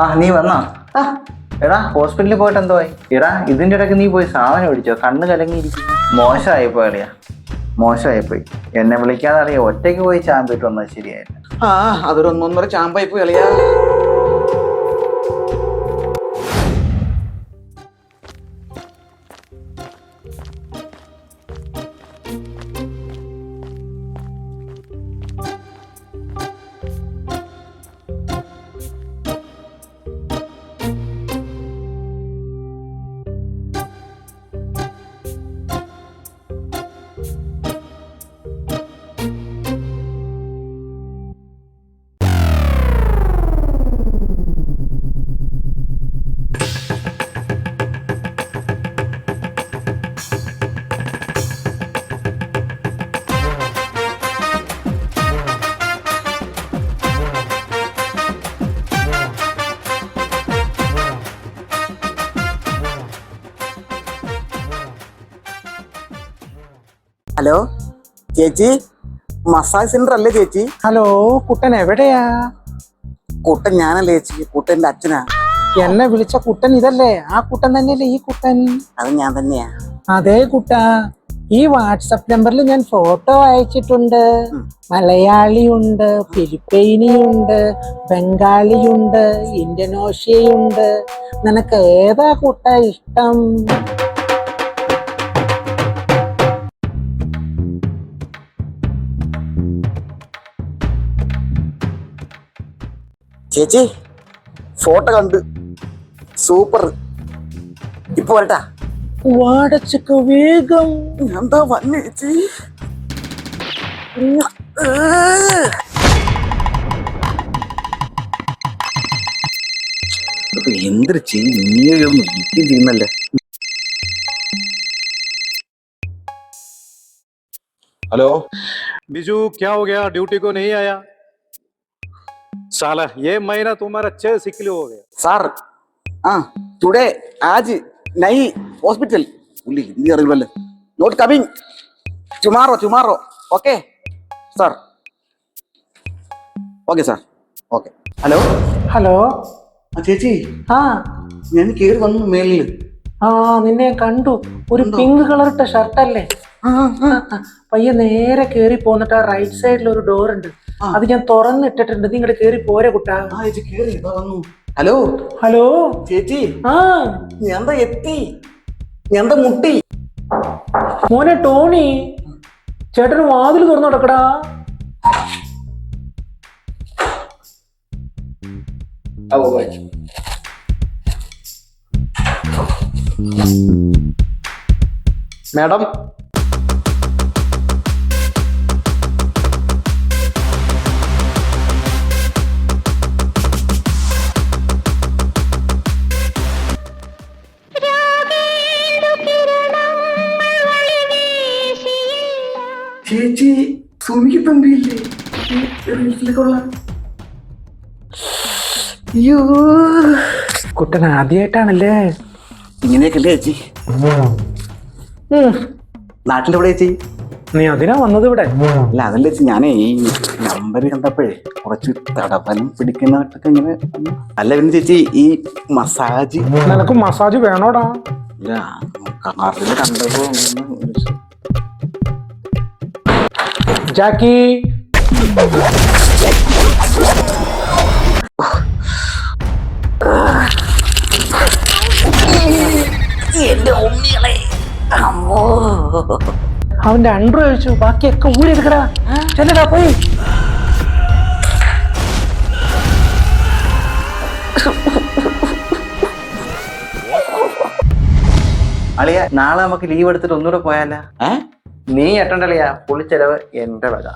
ആ നീ വന്നാ? എടാ ഹോസ്പിറ്റലിൽ പോയിട്ട് എന്തോ ആയി? എടാ ഇതിന്റെ ഇടയ്ക്ക് നീ പോയി സാധനം മേടിച്ചോ? കണ്ണ് കലങ്ങിയിരിക്കും മോശമായി പോയളിയാ മോശമായി പോയി എന്നെ വിളിക്കാതെ അറിയാം. ഒറ്റയ്ക്ക് പോയി ചാമ്പിട്ട് വന്നത് ശരിയായില്ല. ആ അതൊരു ഒന്നൊന്നര ചാമ്പായി പോയി കളിയാ. ഹലോ ചേച്ചി. മസാജ് സെന്റർ അല്ലേ ചേച്ചി? ഹലോ കുട്ടൻ എവിടെയാ? കുട്ടൻ ഞാനല്ലേ ചേച്ചി. കുട്ടന്റെ അച്ഛനാ. എന്നെ വിളിച്ച കുട്ടൻ ഇതല്ലേ? ആ കുട്ടൻ തന്നെയല്ലേ ഈ കുട്ടൻ? അത് ഞാൻ തന്നെയാ. അതേ കുട്ട. ഈ വാട്സപ്പ് നമ്പറിൽ ഞാൻ ഫോട്ടോ അയച്ചിട്ടുണ്ട്. മലയാളിയുണ്ട് ഫിലിപ്പൈനിയുണ്ട് ബംഗാളിയുണ്ട് ഇന്തോനേഷ്യയുണ്ട് നിനക്ക് ഏതാ കുട്ട ഇഷ്ടം? ചേച്ചി ഫോട്ടോ കണ്ട്. സൂപ്പർ. ഇപ്പൊ വരട്ടാ. വാടച്ചക്ക വേഗം. എന്താ വന്ന് എന്തൊരു ചെയ്യും നിത്യം ചെയ്യുന്നല്ലേ? ഹലോ ബിജു ക്യാ ഹോ ഗയാ? ഡ്യൂട്ടി കോ നീ ആയാ साला ये महीना तुम्हारा छह सिकली हो गया സാർ ആ ടുഡേ ആജ് നൈ ഹോസ്പിറ്റൽ പുള്ളി ഹിന്ദി അറിയില്ലല്ലോ not coming tomorrow tomorrow okay sir okay sir okay hello hello ആ ചേച്ചി ആ ഞാൻ കയറി വന്നു മേളില് ആ നിന്നെ ഞാൻ കണ്ടു ഒരു പിങ്ക് കളർ ഇട്ട ഷർട്ടല്ലേ ആ, ആ. ആ, പയ്യെ നേരെ കേറി പോന്നിട്ട് ആ റൈറ്റ് സൈഡിൽ ഒരു ഡോർ ഉണ്ട് അത് ഞാൻ തുറന്നിട്ടിട്ടുണ്ട്. നിങ്ങൾ കേറി പോരെ കുട്ടാ. ആ ചേച്ചി കയറി ഇതാ വന്നു. ഹലോ? ഹലോ? ചേച്ചി? ആ. ഞാൻ എത്തി? ഞാൻ മുട്ടി? മോനെ ടോണി ചേട്ടന് വാതിൽ തുറന്നു കൊടുക്കടാ മാഡം സുമിക്ക് തമ്പിയില്ലേ അയ്യോ. കുട്ടൻ ആദ്യമായിട്ടാണല്ലേ ഇങ്ങനെയൊക്കെയല്ലേ ചേച്ചി? ഉം, നാട്ടിലെവിടെ ചേച്ചി? നീ അതിനാ വന്നത് ഇവിടെ അല്ല അതല്ല ചേച്ചി ഞാനേ ഈ നമ്പർ കണ്ടപ്പോഴേ കുറച്ച് തടവലും പിടിക്കുന്നതായിട്ടൊക്കെ ഇങ്ങനെ. അല്ല പിന്നെ ചേച്ചി ഈ മസാജ് നിനക്ക് മസാജ് വേണോടാ. ഇല്ല കാറിൽ കണ്ടപ്പോ ഒന്ന് വിളിച്ചു. അമ്മോ. അവന്റെ അണ്ടർ കഴിച്ചു ബാക്കിയൊക്കെ ഊരെടുക്കടാ ചെല്ലടാ പോയി. അളിയ നാളെ നമുക്ക് ലീവ് എടുത്തിട്ട് ഒന്നുകൂടെ പോയാലോ? ഏ? നീ എട്ടണ്ടളിയാ പുള്ളിച്ചെലവ് എന്റെ വക?